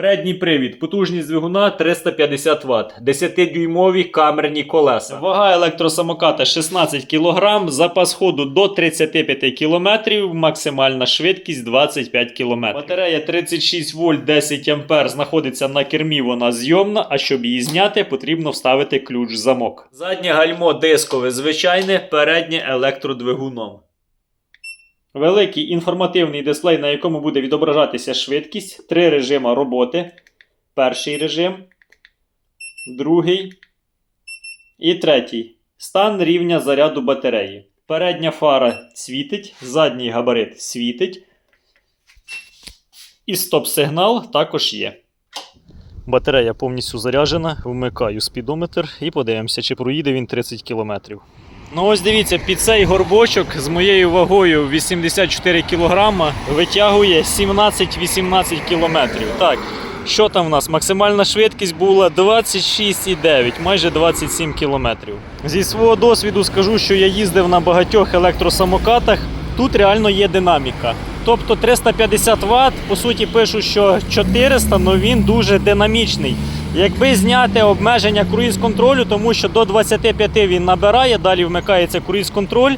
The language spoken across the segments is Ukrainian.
Передній привід, потужність двигуна 350 Вт, 10-дюймові камерні колеса. Вага електросамоката 16 кг, запас ходу до 35 км, максимальна швидкість 25 км. Батарея 36 вольт 10 ампер знаходиться на кермі, вона зйомна, а щоб її зняти, потрібно вставити ключ замок. Заднє гальмо дискове звичайне, переднє електродвигуном. Великий інформативний дисплей, на якому буде відображатися швидкість, три режима роботи. Перший режим, другий і третій. Стан рівня заряду батареї. Передня фара світить, задній габарит світить. І стоп-сигнал також є. Батарея повністю заряджена. Вмикаю спідометр і подивимося, чи проїде він 30 км. Ну ось дивіться, під цей горбочок з моєю вагою 84 кг витягує 17-18 км. Так, що там в нас? Максимальна швидкість була 26,9, майже 27 км. Зі свого досвіду скажу, що я їздив на багатьох електросамокатах. Тут реально є динаміка. Тобто 350 Вт, по суті, пишуть, що 400, але він дуже динамічний. Якби зняти обмеження круїз-контролю, тому що до 25 він набирає, далі вмикається круїз-контроль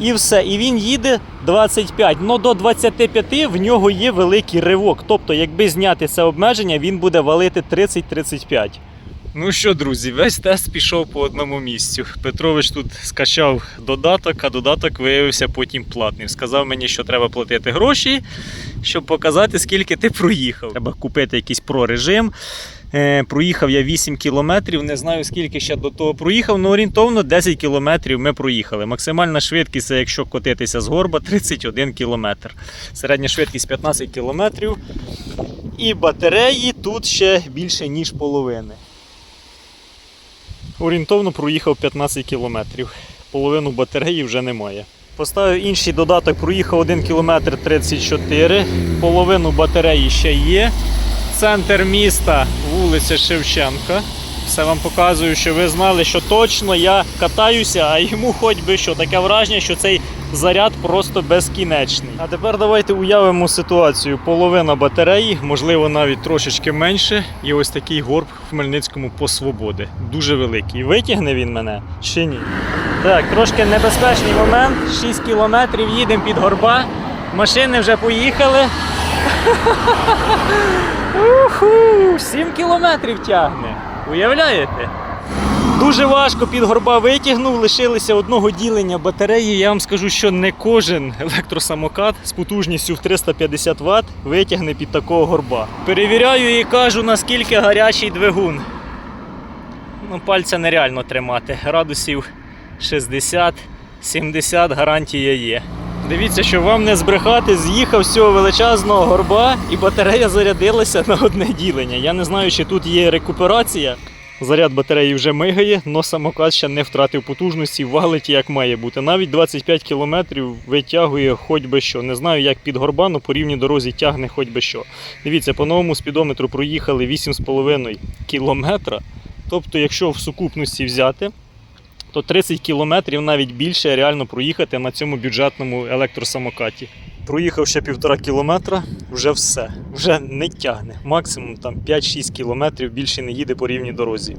і все. І він їде 25. Ну до 25 в нього є великий ривок. Тобто, якби зняти це обмеження, він буде валити 30-35. Ну що, друзі, весь тест пішов по одному місцю. Петрович тут скачав додаток, а додаток виявився потім платним. Сказав мені, що треба платити гроші, щоб показати, скільки ти проїхав. Треба купити якийсь прорежим. Е, проїхав я 8 кілометрів, не знаю скільки ще до того проїхав, але орієнтовно 10 кілометрів ми проїхали. Максимальна швидкість, це якщо котитися з горба, 31 кілометр. Середня швидкість 15 кілометрів. І батареї тут ще більше, ніж половини. Орієнтовно проїхав 15 кілометрів. Половину батареї вже немає. Поставив інший додаток, проїхав 1 км 34, половину батареї ще є. Центр міста, вулиця Шевченка. Все вам показую, що ви знали, що точно я катаюся, а йому хоч би що. Таке враження, що цей заряд просто безкінечний. А тепер давайте уявимо ситуацію. Половина батареї, можливо, навіть трошечки менше. І ось такий горб в Хмельницькому по свободи. Дуже великий. Витягне він мене чи ні? Так, трошки небезпечний момент. 6 кілометрів їдемо під горба. Машини вже поїхали. Уху, 7 кілометрів тягне. Уявляєте? Дуже важко під горба витягнув, лишилося одного ділення батареї. Я вам скажу, що не кожен електросамокат з потужністю в 350 Вт витягне під такого горба. Перевіряю і кажу, наскільки гарячий двигун. Ну, пальця нереально тримати. Градусів 60-70 гарантія є. Дивіться, що вам не збрехати, з'їхав з цього величезного горба і батарея зарядилася на одне ділення. Я не знаю, чи тут є рекуперація. Заряд батареї вже мигає, але самокат ще не втратив потужності, валить як має бути. Навіть 25 км витягує хоч би що. Не знаю, як під горба, але по рівній дорозі тягне хоч би що. Дивіться, по новому спідометру проїхали 8,5 км. Тобто, якщо в сукупності взяти, то 30 кілометрів навіть більше реально проїхати на цьому бюджетному електросамокаті. Проїхав ще півтора кілометра, вже все, вже не тягне. Максимум там 5-6 кілометрів більше не їде по рівній дорозі.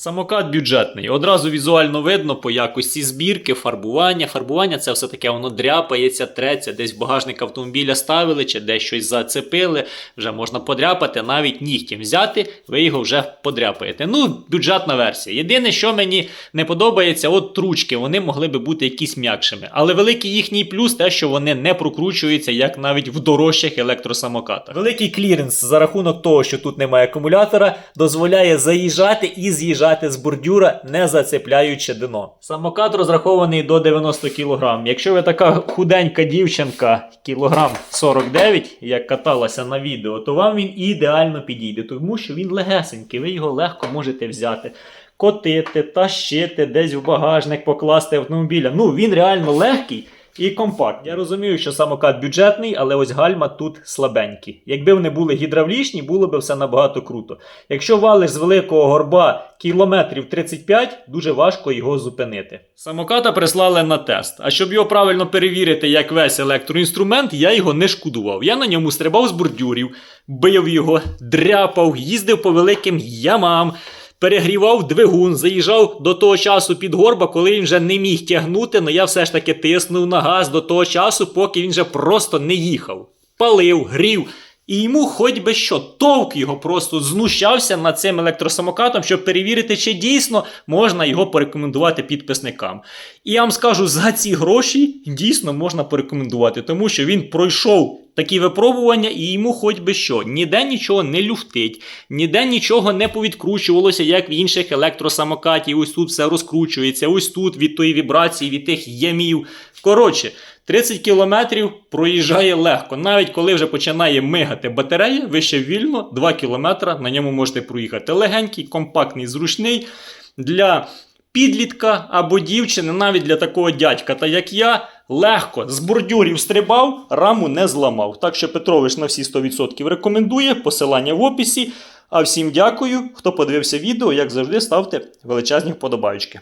Самокат бюджетний. Одразу візуально видно по якості збірки, фарбування. Фарбування це все таке, воно дряпається, треться, десь в багажник автомобіля ставили чи десь щось зацепили. Вже можна подряпати, навіть нігтем взяти, ви його вже подряпаєте. Ну, бюджетна версія. Єдине, що мені не подобається, от тручки, вони могли би бути якісь м'якшими. Але великий їхній плюс те, що вони не прокручуються, як навіть в дорожчих електросамокатах. Великий кліренс за рахунок того, що тут немає акумулятора, дозволяє заїжджати і з'їжджати з бордюра, не зацепляючи дно. Самокат розрахований до 90 кг. Якщо ви така худенька дівчинка, кілограм 49, як каталася на відео, то вам він ідеально підійде, тому що він легесенький, ви його легко можете взяти. Котити, тащити, десь в багажник покласти автомобіля. Ну, він реально легкий. І компакт. Я розумію, що самокат бюджетний, але ось гальма тут слабенькі. Якби вони були гідравлічні, було б все набагато круто. Якщо валиш з великого горба кілометрів 35, дуже важко його зупинити. Самоката прислали на тест. А щоб його правильно перевірити, як весь електроінструмент, я його не шкодував. Я на ньому стрибав з бордюрів, бив його, дряпав, їздив по великим ямам. Перегрівав двигун, заїжджав до того часу під горба, коли він вже не міг тягнути, але я все ж таки тиснув на газ до того часу, поки він вже просто не їхав. Палив, грів. І йому хоч би що, товк його просто знущався над цим електросамокатом, щоб перевірити, чи дійсно можна його порекомендувати підписникам. І я вам скажу, за ці гроші дійсно можна порекомендувати, тому що він пройшов такі випробування, і йому хоч би що, ніде нічого не люфтить, ніде нічого не повідкручувалося, як в інших електросамокатів. Ось тут все розкручується, ось тут від тої вібрації, від тих ямів. Коротше. 30 кілометрів проїжджає легко. Навіть коли вже починає мигати батарея, ви ще вільно 2 кілометри на ньому можете проїхати. Легенький, компактний, зручний для підлітка або дівчини, навіть для такого дядька. Та як я легко з бордюрів стрибав, раму не зламав. Так що Петрович на всі 100% рекомендує. Посилання в описі. А всім дякую, хто подивився відео. Як завжди, ставте величезні вподобайки.